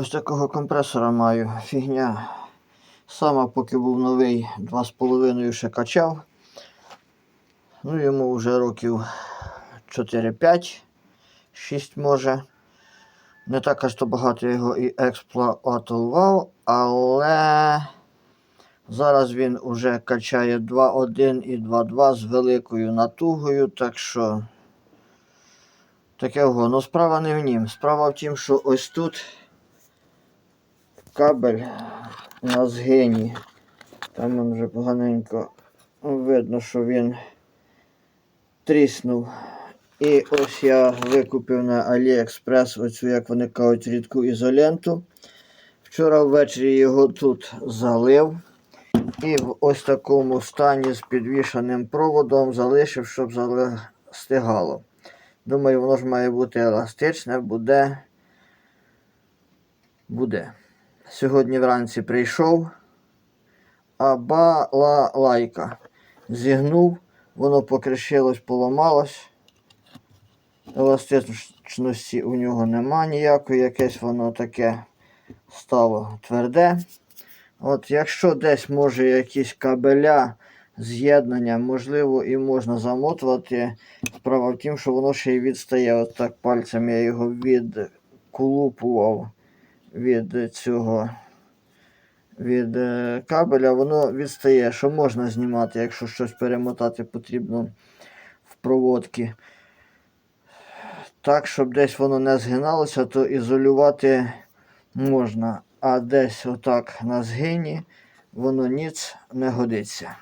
Ось такого компресора маю. Фігня. Сама поки був новий, 2,5 ще качав. Ну, йому вже років 4-5, 6 може. Не так аж то багато його і експлуатував, але зараз він уже качає 2.1 і 2.2 з великою натугою, так що таке ого. Ну справа не в нім. Справа в тім, що ось тут кабель на згині. Там вже поганенько видно, що він тріснув. І ось я викупив на AliExpress оцю, як вони кажуть, рідку ізоленту. Вчора ввечері його тут залив. І в ось такому стані з підвішаним проводом залишив, щоб застигало. Думаю, воно ж має бути еластичне, буде. Буде. Сьогодні вранці прийшов, а балалайка. Зігнув, воно покришилось, поламалось. Еластичності у нього нема ніякої, якесь воно таке стало тверде. От якщо десь може якісь кабеля з'єднання, можливо, і можна замотувати. Справа в тім, що воно ще й відстає. От так пальцем я його відколупував від цього від е, кабеля, воно відстає, що можна знімати, якщо щось перемотати потрібно в проводки. Так, щоб десь воно не згиналося, то ізолювати можна. А десь отак на згині воно ніц не годиться.